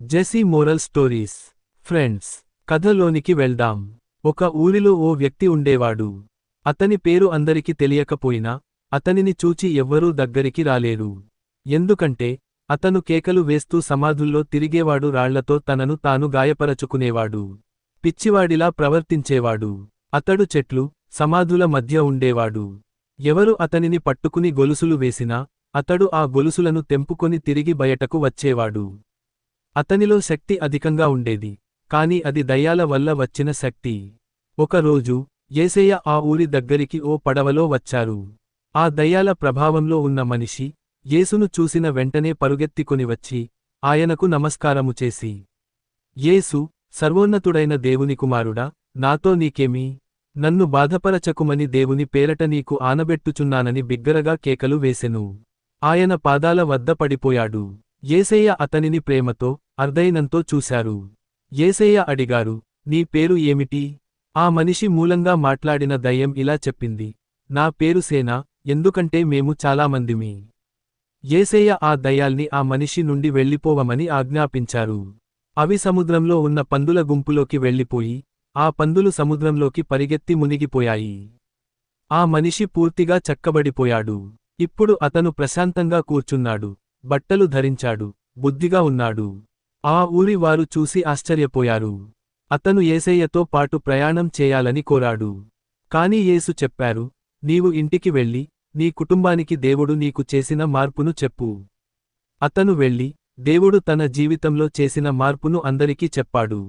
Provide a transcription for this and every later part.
జెసీ moral stories friends కథలోనికి వెళ్దాం. ఒక ఊరిలో ఓ వ్యక్తి ఉండేవాడు. అతని పేరు అందరికి తెలియకపోయినా అతనిని చూచి ఎవ్వరూ దగ్గరికి రాలేరు. ఎందుకంటే అతను కేకలు వేస్తూ సమాధుల్లో తిరిగేవాడు రాళ్ళతో తనను తాను గాయపరచుకునేవాడు. పిచ్చివాడిలా ప్రవర్తించేవాడు. అతడు చెట్లు సమాధుల మధ్య ఉండేవాడు. ఎవరు అతనిని పట్టుకుని గొలుసులు వేసినా అతడు ఆ గొలుసులను తెంపుకొని తిరిగి బయటకు వచ్చేవాడు. అతనిలో శక్తి అధికంగా ఉండేది కాని అది దయ్యాల వల్ల వచ్చిన శక్తి. ఒకరోజు ఏసయ్య ఆ ఊరి దగ్గరికి ఓ పడవలో వచ్చారు. ఆ దయ్యాల ప్రభావంలో ఉన్న మనిషి యేసును చూసిన వెంటనే పరుగెత్తికొని వచ్చి ఆయనకు నమస్కారము చేసి యేసు సర్వోన్నతుడైన దేవుని కుమారుడా నాతో నీకేమీ? నన్ను బాధపరచకుమని దేవుని పేరట నీకు ఆనబెట్టుచున్నానని బిగ్గరగా కేకలు వేసెను. ఆయన పాదాల వద్ద పడిపోయాడు. ఏసయ్య అతనిని ప్రేమతో అర్ధైనంతో చూశారు. ఏసయ్య అడిగారు నీ పేరు ఏమిటి? ఆ మనిషి మూలంగా మాట్లాడిన దయ్యం ఇలా చెప్పింది నా పేరు సేన ఎందుకంటే మేము చాలామందిమి. ఏసయ్య ఆ దయ్యాల్ని ఆ మనిషి నుండి వెళ్ళిపోవమని ఆజ్ఞాపించారు. అవి సముద్రంలో ఉన్న పందుల గుంపులోకి వెళ్ళిపోయి ఆ పందులు సముద్రంలోకి పరిగెత్తి మునిగిపోయాయి. ఆ మనిషి పూర్తిగా చక్కబడిపోయాడు. ఇప్పుడు అతను ప్రశాంతంగా కూర్చున్నాడు. బట్టలు ధరించాడు. బుద్ధిగా ఉన్నాడు. ఆ ఊరి వారు చూసి ఆశ్చర్యపోయారు. అతను ఏసయ్యతో పాటు ప్రయాణం చేయాలని కోరాడు. కాని యేసు చెప్పారు నీవు ఇంటికి వెళ్ళి నీ కుటుంబానికి దేవుడు నీకు చేసిన మార్పును చెప్పు. అతను వెళ్ళి దేవుడు తన జీవితంలో చేసిన మార్పును అందరికీ చెప్పాడు.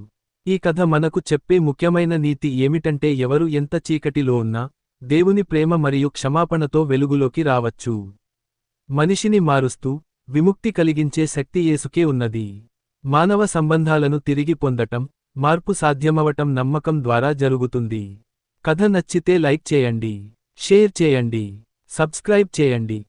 ఈ కథ మనకు చెప్పే ముఖ్యమైన నీతి ఏమిటంటే ఎవరు ఎంత చీకటిలో ఉన్నా దేవుని ప్రేమ మరియు క్షమాపణతో వెలుగులోకి రావచ్చు. మనిషిని మారుస్తూ విముక్తి కలిగించే శక్తి యేసుకే ఉన్నది. మానవ సంబంధాలను తిరిగి పొందటం మార్పు సాధ్యమవటం నమ్మకం ద్వారా జరుగుతుంది. కథ నచ్చితే లైక్ చేయండి షేర్ చేయండి సబ్స్క్రైబ్ చేయండి.